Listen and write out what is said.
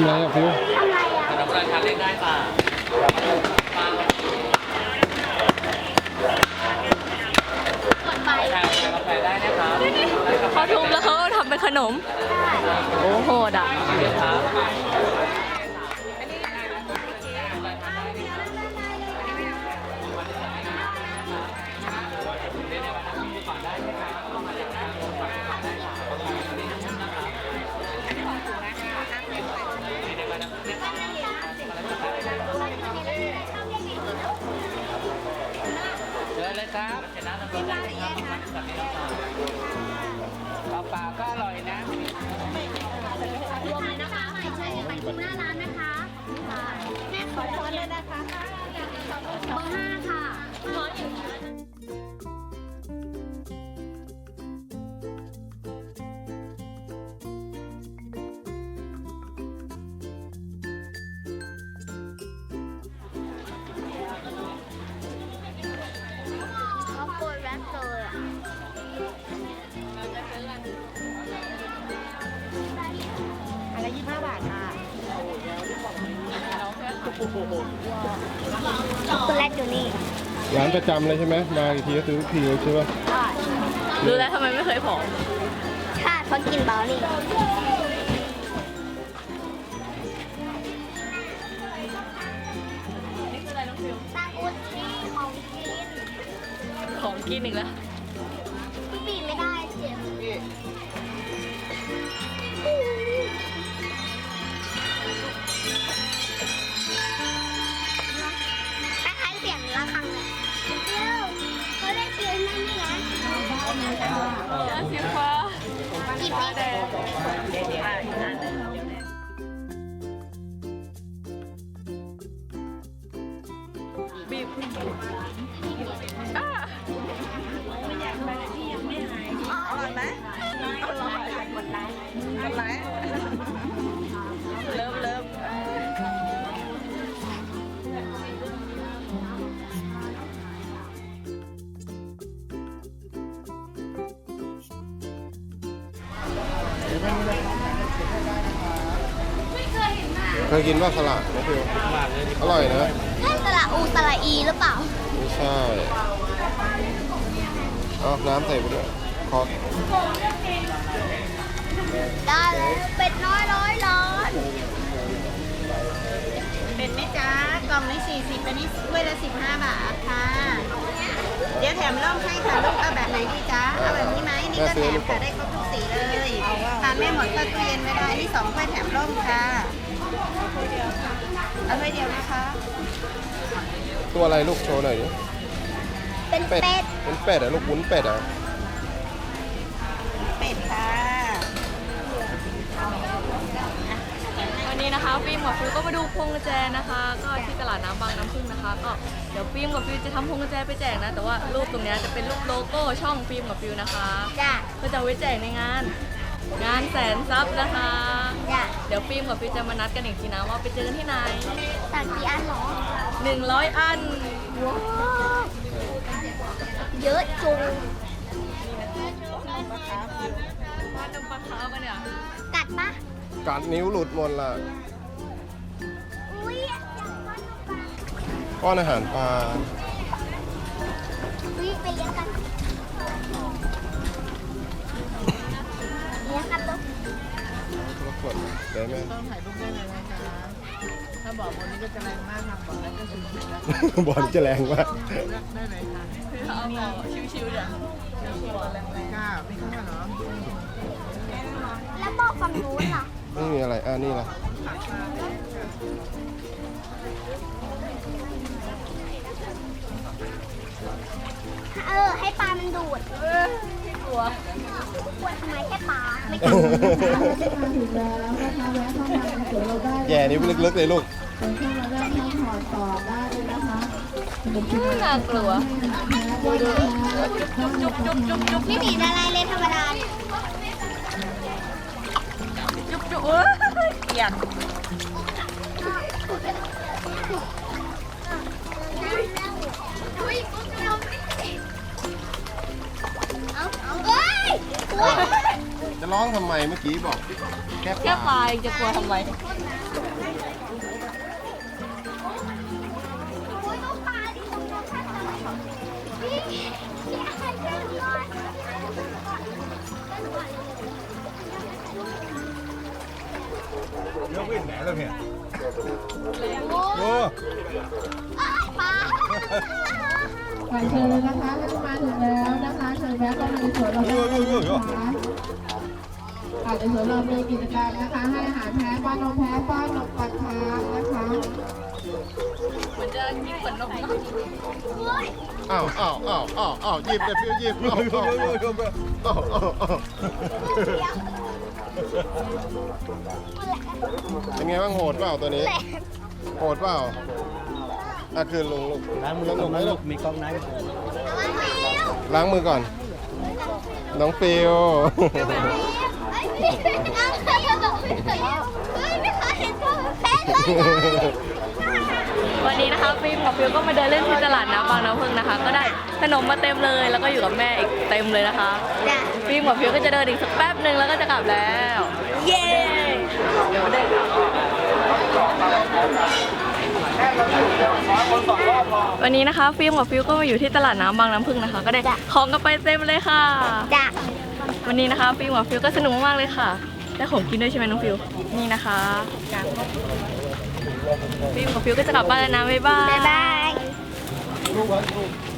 ำอะไรอะฟิวทำไรอะขนมราชาเล่นได้ป่ะ ครับ ช็อกโกแลตอยู่นี่ร้านประจำเลยใช่ไหมมาอีกทีก็ซื้อทุกทีเลยใช่ปะรู้แล้วทำไมไม่เคยผอมชาติเขากินเบลนี่นี่คืออะไรน้องฟิวซาอุชีของกินของกินอีกแล้ว ยาสีฟ้าหยิบนี่บีบอ่าอร่อยไหมอร่อยหมดร้านหมดร้าน เคยกินว่าสลัดนะฟิวอร่อยนะเล่นสระอูสระอีหรือเปล่า ไม่ใช่เอาน้ำใส่ไปด้วยคอได้เลยเป็ดน้อยร้อยล้านเป็นไหมจ๊ะกล่องนี้40อันนี้ถ้วยละ15 บาทค่ะ เดี๋ยวแถมร่มให้ค่ะลูกเอาแบบไหนดีจ๊ะเอาแบบนี้ไหมนี่ก็แถมค่ะได้ครบทุกสีเลยทานไม่หมดก็ตู้เย็นไม่ได้นี่สองถ้วยแถมร่มค่ะเอาถ้วยเดียวนะคะ ตัวอะไรลูกโชว์หน่อยดิเป็นเป็ดเป็ด เป็นเป็ดเหรอะลูกวุ้นเป็ดเหรอะเป็ดค่ะวันนี้นะคะฟิล์มกับฟิวก็มาดูพวงกุญแจนะคะ ก็ที่ตลาดน้ำบางน้ำพึ่งนะคะ ก็เดี๋ยวฟิล์มกับฟิวจะทำพวงกุญแจไปแจกนะ แต่ว่ารูปตรงเนี้ยจะเป็นรูปโลโก้ช่องฟิล์มกับฟิวนะคะ จ้ะก็จะเอาไว้แจกในงาน งานแสนซับนะคะ จ้ะเดี๋ยวฟิล์มกับฟิวจะมานัดกันอีกทีนะว่าไปเจอกันที่ไหนสั่งกี่อันเหรอ 100 อันว้าวเยอะจุง ว่าน้ำปลาคาร์ฟเนี่ยกัดปะกัดนิ้วหลุดหมดละอุ้ยอยากป้อนนกปลาป้อนอาหารปลา อุ้ยไปเลี้ยงกัน กวนได้ไหมต้องถ่ายรูปได้เลยนะจ๊ะถ้าบอกวันนี้ก็จะแรงมากค่ะบอกแล้วก็ถึงถึงแล้วบอลจะแรงมากเลือกได้เลยค่ะคือเขาเอาบอกชิวๆเนี่ยค่ะไม่เข้าเหรอ แล้วบอกฝั่งนู้นล่ะไม่มีอะไรอ่านี่ล่ะเออ ให้ปลามันดูดเออไม่ก ลัวกลัวทำไมแค่ปลาไม่กินแย่นิ้วลึกๆเลยลูกน่ากลัวดูดูจุ๊บจุ๊บจุ๊บจุ๊บจุ๊บไม่หนีอะไรเลยธรรมดาจุ๊บจุ๊บเอ้ยเกลียด้องทำไมเมื่อกี้บอกแค่ปแค่ปลาลเองจะกลัวทำไมเยอะวินงไหนแล้วเพี่ยโอ้ไปเชิญเลยนะคะท่านมาถึงแล้วนะคะเชิญแวะเข้ามาในสวนเราได้นะคะ อ่าในสวนเรามีกิจกรรมนะคะให้อาหารแพ้ป้อนนมแพ้ป้อนนมปัดทางนะคะเหมือนจะกินขนมอ้าวอ้าวอ้าวอ้าวอ้าวหยิบเลยฟิวหยิบอ้าวอ้าวอ้าวอ้าวอ้าวเป็นไงบ้างโหดเปล่าตัวนี้ โหดเปล่าอะคืนลุงลูกล้างมือสนุกไหมลูกมีกล้องไหนล้างมือก่อน น้องฟิว น้ำใครจะบอกไม่เคยเฮ้ยไม่เคยเห็นตัวแพ้เลยวันนี้นะคะฟิล์มกับฟิวก็มาเดินเล่นที่ตลาดน้ำบางน้ำพึ่งนะคะ ก็ได้ขนมมาเต็มเลย แล้วก็อยู่กับแม่อีกเต็มเลยนะคะจ้ะฟิล์มกับฟิวก็จะเดินอีกสักแป๊บหนึ่งแล้วก็จะกลับแล้ว เย้เดี๋ยวมาเดินวันนี้นะคะฟิล์มกับฟิวก็มาอยู่ที่ตลาดน้ำบางน้ำพึ่งนะคะ ก็ได้ของกันไปเต็มเลยค่ะ จ้ะวันนี้นะคะฟิล์มกับฟิวก็สนุกมากๆเลยค่ะ ได้ของกินด้วยใช่ไหมน้องฟิว นี่นะคะฟิล์มกับฟิวก็จะกลับบ้านแล้วนะ บ๊ายบาย บ๊ายบาย